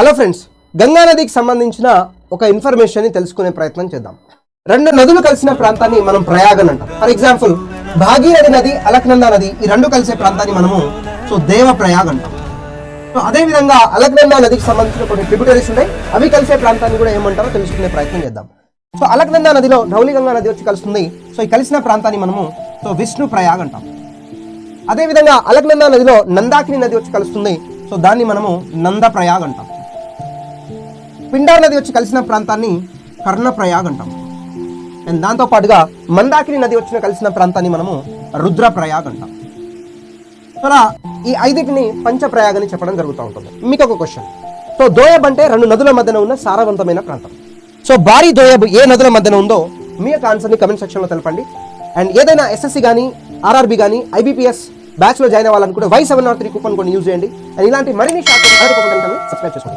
Hello friends Ganga నదికి సంబంధించిన ఒక ఇన్ఫర్మేషన్ని తెలుసుకునే ప్రయత్నం చేద్దాం. రెండు నదులు కలిసిన ప్రాంతాన్ని మనం ప్రయాగన్ అంటాం. ఫర్ ఎగ్జాంపుల్ భాగీరథి నది అలక్నందా నది ఈ రెండు కలిసే ప్రాంతాన్ని మనము సో దేవ ప్రయాగ్ అంటాం. సో అదే విధంగా అలక్నందా నదికి సంబంధించిన కొన్ని ట్రిబ్యూటరీస్ ఉన్నాయి. అవి కలిసే ప్రాంతాన్ని కూడా ఏమంటారో తెలుసుకునే ప్రయత్నం చేద్దాం. సో అలక్నందా నదిలో ధౌలిగంగా నది వచ్చి కలుస్తుంది. సో ఈ కలిసిన ప్రాంతాన్ని మనము సో విష్ణు ప్రయాగ్ అంటాం. అదేవిధంగా అలక్నంద నదిలో నందాకిని నది వచ్చి కలుస్తుంది. సో దాన్ని మనము నంద ప్రయాగ్ అంటాం. పిండార్ నది వచ్చి కలిసిన ప్రాంతాన్ని కర్ణప్రయాగ్ అంటాం అండ్ దాంతో పాటుగా మందాకిని నది వచ్చిన కలిసిన ప్రాంతాన్ని మనము రుద్రప్రయాగ్ అంటాం అలా ఈ ఐదుటిని పంచప్రయాగ్ అని చెప్పడం జరుగుతూ ఉంటుంది. మీకు ఒక క్వశ్చన్ సో దోయబ్ అంటే రెండు నదుల మధ్యన ఉన్న సారవంతమైన ప్రాంతం. సో భారీ దోయబ్ ఏ నదుల మధ్యన ఉందో మీ యొక్క ఆన్సర్ని కమెంట్ సెక్షన్లో తెలపండి. అండ్ ఏదైనా ఎస్ఎస్సి కానీ ఆర్ఆర్బి కానీ ఐబీపీఎస్ బ్యాచ్లో జాయిన్ అవ్వాలనుకుంటే Y seven not three coupon కొన్ని యూజ్ చేయండి. అండ్ ఇలాంటి మరిన్ని షార్ట్ సబ్స్క్రైబ్ చేసుకోండి.